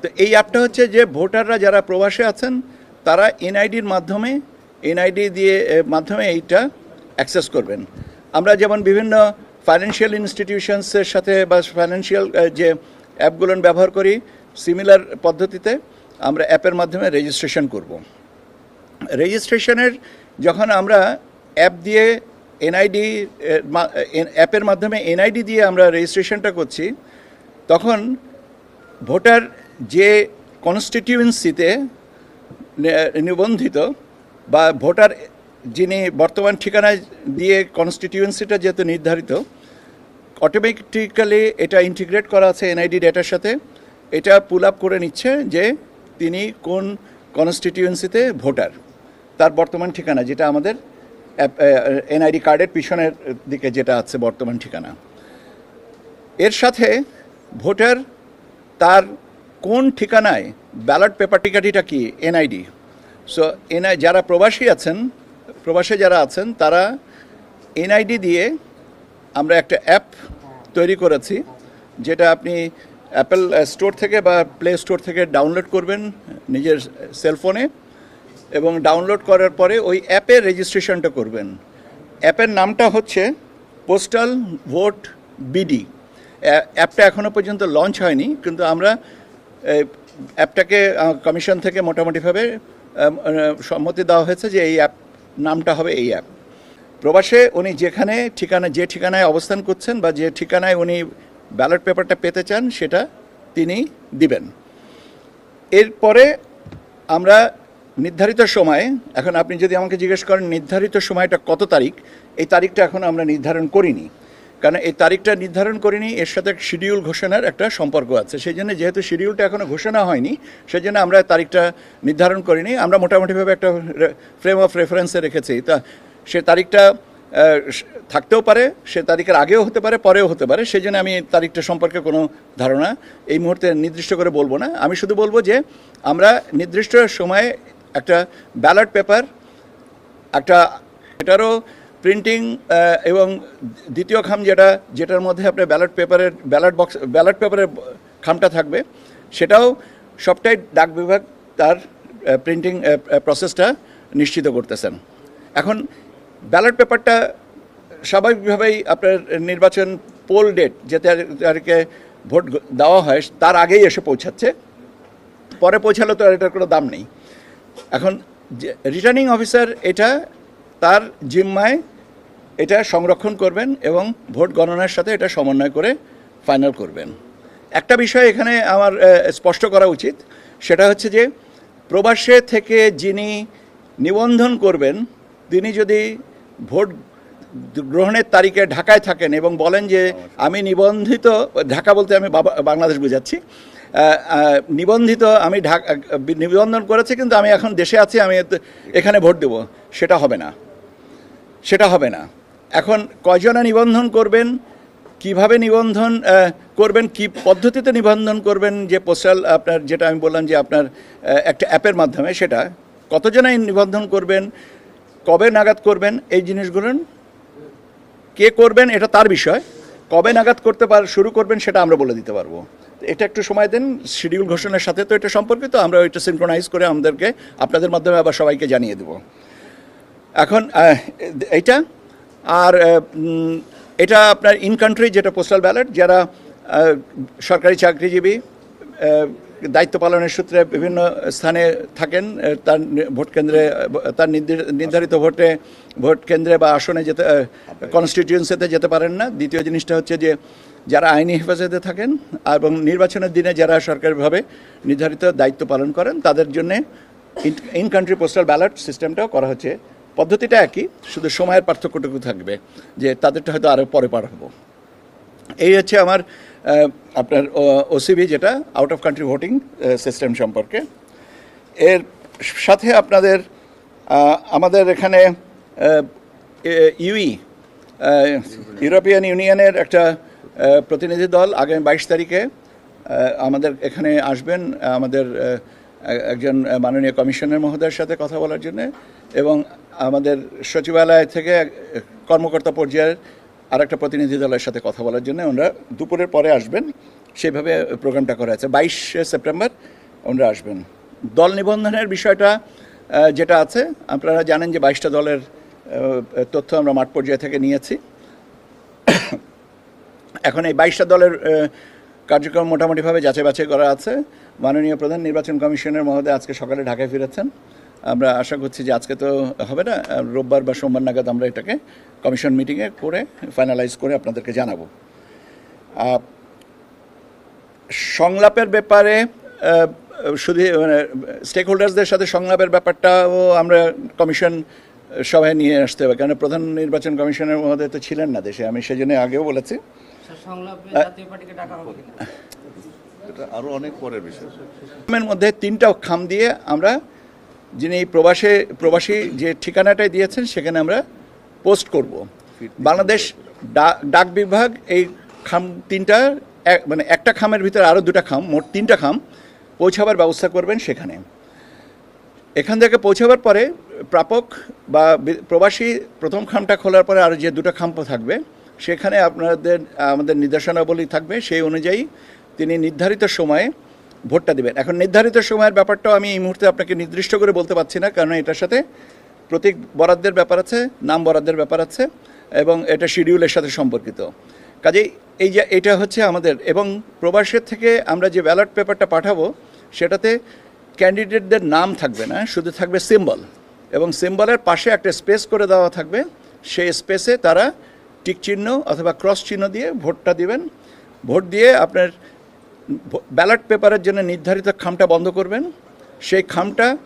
তো এই অ্যাপটা হচ্ছে যে ভোটাররা যারা প্রবাসে আছেন, তারা এনআইডির মাধ্যমে, এনআইডি দিয়ে মাধ্যমে এইটা অ্যাক্সেস করবেন। আমরা যেমন বিভিন্ন ফাইন্যান্সিয়াল ইনস্টিটিউশনসের সাথে বা ফাইন্যান্সিয়াল যে অ্যাপগুলো ব্যবহার করি সিমিলার পদ্ধতিতে আমরা অ্যাপের মাধ্যমে রেজিস্ট্রেশন করব। রেজিস্ট্রেশনের যখন আমরা অ্যাপ দিয়ে এনআইডি অ্যাপের মাধ্যমে এনআইডি দিয়ে আমরা রেজিস্ট্রেশনটা করছি, তখন ভোটার যে কনস্টিটিউয়েন্সিতে নিবন্ধিত বা ভোটার যিনি বর্তমান ঠিকানায় দিয়ে কনস্টিটিউয়েন্সিটা যেহেতু নির্ধারিত অটোমেটিক্যালি এটা ইন্টিগ্রেট করা আছে এনআইডি ডেটার সাথে। এটা পুল আপ করে নিচ্ছে যে তিনি কোন কনস্টিটিউয়েন্সিতে ভোটার, তার বর্তমান ঠিকানা, যেটা আমাদের এনআইডি কার্ডের পিছনের দিকে যেটা আছে বর্তমান ঠিকানা। এর সাথে ভোটার তার কোন ঠিকানায় ব্যালট পেপার টিকাটিটা কি? এনআইডি। সো এনআই, যারা প্রবাসী আছেন, প্রবাসে যারা আছেন, তারা এনআইডি দিয়ে আমরা একটা অ্যাপ তৈরি করেছি, যেটা আপনি অ্যাপেল স্টোর থেকে বা প্লে স্টোর থেকে ডাউনলোড করবেন নিজের সেলফোনে এবং ডাউনলোড করার পরে ওই অ্যাপের রেজিস্ট্রেশনটা করবেন। অ্যাপের নামটা হচ্ছে পোস্টাল ভোট বিডি। অ্যাপটা এখনও পর্যন্ত লঞ্চ হয়নি, কিন্তু আমরা অ্যাপটাকে কমিশন থেকে মোটামুটিভাবে সম্মতি দেওয়া হয়েছে যে এই অ্যাপ নামটা হবে এই অ্যাপ। প্রবাসে উনি যেখানে ঠিকানা, যে ঠিকানায় অবস্থান করছেন বা যে ঠিকানায় উনি ব্যালট পেপারটা পেতে চান, সেটা তিনি দিবেন। এরপরে আমরা নির্ধারিত সময়ে, এখন আপনি যদি আমাকে জিজ্ঞেস করেন নির্ধারিত সময়টা কত তারিখ, এই তারিখটা এখন আমরা নির্ধারণ করিনি। কারণ এই তারিখটা নির্ধারণ করিনি, এর সাথে শিডিউল ঘোষণার একটা সম্পর্ক আছে। সেই জন্য যেহেতু শিডিউলটা এখনও ঘোষণা হয়নি, সেই জন্য আমরা তারিখটা নির্ধারণ করিনি। আমরা মোটামুটিভাবে একটা ফ্রেম অফ রেফারেন্সে রেখেছি। তা সে তারিখটা থাকতেও পারে, সে তারিখের আগেও হতে পারে, পরেও হতে পারে। সেই জন্য আমি তারিখটা সম্পর্কে কোনো ধারণা এই মুহূর্তে নির্দিষ্ট করে বলব না। আমি শুধু বলব যে, আমরা নির্দিষ্ট সময়ে একটা ব্যালট পেপার একটা এটারও প্রিন্টিং এবং দ্বিতীয় খাম যেটা, যেটার মধ্যে আপনার ব্যালট পেপারের ব্যালট বক্স ব্যালট পেপারের খামটা থাকবে, সেটাও সবটাই ডাক বিভাগ তার প্রিন্টিং প্রসেসটা নিশ্চিত করতেছেন। এখন ব্যালট পেপারটা স্বাভাবিকভাবেই আপনার নির্বাচন পোল ডেট যে তার- তারিখে ভোট দেওয়া হয়, তার আগেই এসে পৌঁছাচ্ছে। পরে পৌঁছালে তো আর এটার কোনো দাম নেই। এখন রিটার্নিং অফিসার এটা তার জিম্মায় এটা সংরক্ষণ করবেন এবং ভোট গণনার সাথে এটা সমন্বয় করে ফাইনাল করবেন। একটা বিষয় এখানে আমার স্পষ্ট করা উচিত সেটা হচ্ছে যে প্রবাসে থেকে যিনি নিবন্ধন করবেন তিনি যদি ভোট গ্রহণের তারিখে ঢাকায় থাকেন এবং বলেন যে আমি নিবন্ধিত ঢাকা বলতে আমি বাবা- বাংলাদেশ বুঝাচ্ছি নিবন্ধিত আমি ঢাকা নিবন্ধন করেছি কিন্তু আমি এখন দেশে আছি আমি এখানে ভোট দেব সেটা হবে না। সেটা হবে না। এখন কয়জনে নিবন্ধন করবেন, কীভাবে নিবন্ধন করবেন, কি পদ্ধতিতে নিবন্ধন করবেন, যে পোস্টাল আপনার, যেটা আমি বললাম যে আপনার একটা অ্যাপের মাধ্যমে, সেটা কতজনে নিবন্ধন করবেন, কবে নাগাদ করবেন, এই জিনিসগুলো কে করবেন, এটা তার বিষয়। কবে নাগাদ করতে পার, শুরু করবেন, সেটা আমরা বলে দিতে পারব। এটা একটু সময় দেন, শিডিউল ঘোষণার সাথে তো এটা সম্পর্কিত, আমরা ওইটা সিনক্রোনাইজ করে আমাদেরকে আপনাদের মাধ্যমে আবার সবাইকে জানিয়ে দেবো। এখন এইটা, আর এটা আপনার ইন কান্ট্রি যেটা পোস্টাল ব্যালট যারা সরকারি চাকরিজীবী দায়িত্ব পালনের সূত্রে বিভিন্ন স্থানে থাকেন তার ভোট কেন্দ্রে, তার নির্ধারিত ভোটে, ভোট কেন্দ্রে বা আসনে যেতে কনস্টিটিউয়েন্সিতে যেতে পারেন না। দ্বিতীয় জিনিসটা হচ্ছে যে, যারা আইনি হেফাজতে থাকেন, এবং নির্বাচনের দিনে যারা সরকারিভাবে নির্ধারিত দায়িত্ব পালন করেন, তাদের জন্যে ইন কান্ট্রি পোস্টাল ব্যালট সিস্টেমটাও করা হচ্ছে। পদ্ধতিটা একই, শুধু সময়ের পার্থক্যটুকু থাকবে, যে তাদেরটা হয়তো আরও পরে হব। এই হচ্ছে আমার আপনার ওসিবি যেটা out of country voting system সম্পর্কে। এর সাথে আপনাদের আমাদের এখানে ইউই ইউরোপিয়ান ইউনিয়নের একটা প্রতিনিধি দল আগামী বাইশ তারিখে আমাদের এখানে আসবেন, আমাদের একজন মাননীয় কমিশনার মহোদয়ের সাথে কথা বলার জন্য এবং আমাদের সচিবালয় থেকে কর্মকর্তা পর্যায়ের আর একটা প্রতিনিধি দলের সাথে কথা বলার জন্য ওনারা দুপুরের পরে আসবেন। সেভাবে প্রোগ্রামটা করা আছে বাইশে সেপ্টেম্বর ওনারা আসবেন। দল নিবন্ধনের বিষয়টা যেটা আছে, আপনারা জানেন যে বাইশটা দলের তথ্য আমরা মাঠ পর্যায়ে থেকে নিয়েছি। এখন এই বাইশটা দলের কার্যক্রম মোটামুটিভাবে যাচাই বাছাই করা আছে। মাননীয় প্রধান নির্বাচন কমিশনের মহোদয় আজকে সকালে ঢাকায় ফিরেছেন। আমরা আশা করছি যে আজকে তো হবে না রোববার বা সোমবার নাগাদ আমরা এটাকে কমিশন মিটিংয়ে করে ফাইনালাইজ করে আপনাদেরকে জানাব। সংলাপের ব্যাপারে শুধু মানে স্টেক হোল্ডার্সদের সাথে সংলাপের ব্যাপারটাও আমরা কমিশন সভায় নিয়ে আসতে হবে। কারণ প্রধান নির্বাচন কমিশনের মহোদয় তো ছিলেন না দেশে আমি সেই জন্য আগেও বলেছি। স্যার, সংলাপে জাতীয় পার্টিকে ডাকা হবে কিনা? এটা আরও অনেক পরের বিষয়। মধ্যে তিনটা খাম দিয়ে আমরা যিনি প্রবাসে, প্রবাসী যে ঠিকানাটাই দিয়েছেন, সেখানে আমরা পোস্ট করব। বাংলাদেশ ডাক বিভাগ এই খাম তিনটা মানে একটা খামের ভিতরে আরও দুটা খাম, মোট তিনটা খাম পৌঁছাবার ব্যবস্থা করবেন সেখানে। এখান থেকে পৌঁছাবার পরে প্রাপক বা প্রবাসী প্রথম খামটা খোলার পরে আরও যে দুটো খাম থাকবে, সেখানে আপনাদের, আমাদের নির্দেশনাবলী থাকবে, সেই অনুযায়ী তিনি নির্ধারিত সময়ে ভোটটা দেবেন। এখন নির্ধারিত সময়ের ব্যাপারটাও আমি এই মুহূর্তে আপনাকে নির্দিষ্ট করে বলতে পারছি না, কারণ এটার সাথে প্রতীক বরাদ্দের ব্যাপার আছে, নাম বরাদ্দের ব্যাপার আছে, এবং এটা শিডিউলের সাথে সম্পর্কিত। কাজেই এই যে, এটা হচ্ছে আমাদের, এবং প্রবাসের থেকে আমরা যে ব্যালট পেপারটা পাঠাবো, সেটাতে ক্যান্ডিডেটদের নাম থাকবে না, শুধু থাকবে সিম্বল। এবং সিম্বলের পাশে একটা স্পেস করে দেওয়া থাকবে, সেই স্পেসে তারা টিক চিহ্ন অথবা ক্রস চিহ্ন দিয়ে ভোটটা দিবেন। ভোট দিয়ে আপনার ব্যালট পেপারের জন্য নির্ধারিত খামটা বন্ধ করবেন। সেই খামটা,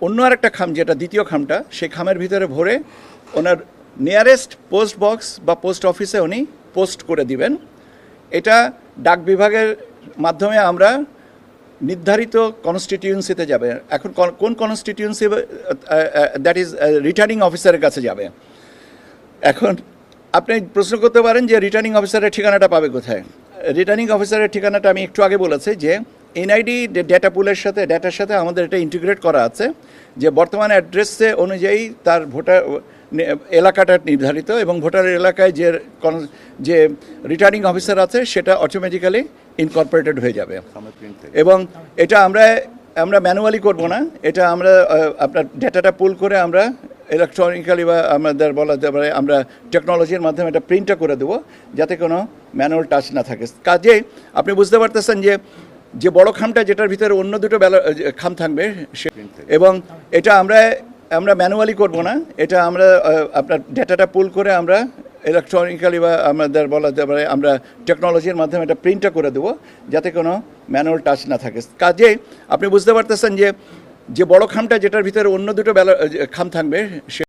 অন্য আরেকটা খাম, যেটা দ্বিতীয় খামটা, সেই খামের ভিতরে ভরে ওনার নিয়ারেস্ট পোস্ট বক্স বা পোস্ট অফিসে উনি পোস্ট করে দিবেন। এটা ডাক বিভাগের মাধ্যমে আমরা নির্ধারিত কনস্টিটিউয়েন্সিতে যাবে। এখন কোন- কোন কনস্টিটিউয়েন্সি দ্যাট ইজ রিটার্নিং অফিসারের কাছে যাবে? এখন আপনি প্রশ্ন করতে পারেন যে রিটার্নিং অফিসারের ঠিকানাটা পাবে কোথায়? রিটার্নিং অফিসারের ঠিকানাটা আমি একটু আগে বলেছি যে এনআইডি ডেটা পুলের সাথে ডেটার সাথে আমাদের এটা ইন্টিগ্রেট করা আছে যে বর্তমান অ্যাড্রেসে অনুযায়ী তার ভোটার এলাকাটা নির্ধারিত এবং ভোটার এলাকায় যে যে রিটার্নিং অফিসার আছে সেটা অটোমেটিক্যালি ইনকর্পোরেটেড হয়ে যাবে। এবং এটা আমরা আমরা ম্যানুয়ালি করব না। এটা আমরা আপনার ডেটাটা পুল করে আমরা ইলেকট্রনিক্যালি বা আমাদের বলা যেতে পারে আমরা টেকনোলজির মাধ্যমে এটা প্রিন্টটা করে দেবো, যাতে কোনো ম্যানুয়াল টাচ না থাকে। কাজে আপনি বুঝতে পারতেছেন যে যে বড় খামটা যেটার ভিতরে অন্য দুটো খাম থাকবে, সে এবং এটা আমরা আমরা ম্যানুয়ালি করব না, এটা আমরা আপনার ডেটাটা পুল করে আমরা ইলেকট্রনিক্যালি বা আমাদের বলা যেতে পারে আমরা টেকনোলজির মাধ্যমে এটা প্রিন্টটা করে দেবো, যাতে কোনো ম্যানুয়াল টাচ না থাকে। কাজে আপনি বুঝতে পারতেছেন যে যে বড় খামটা যেটার ভিতরে অন্য দুটো খাম থাকবে সে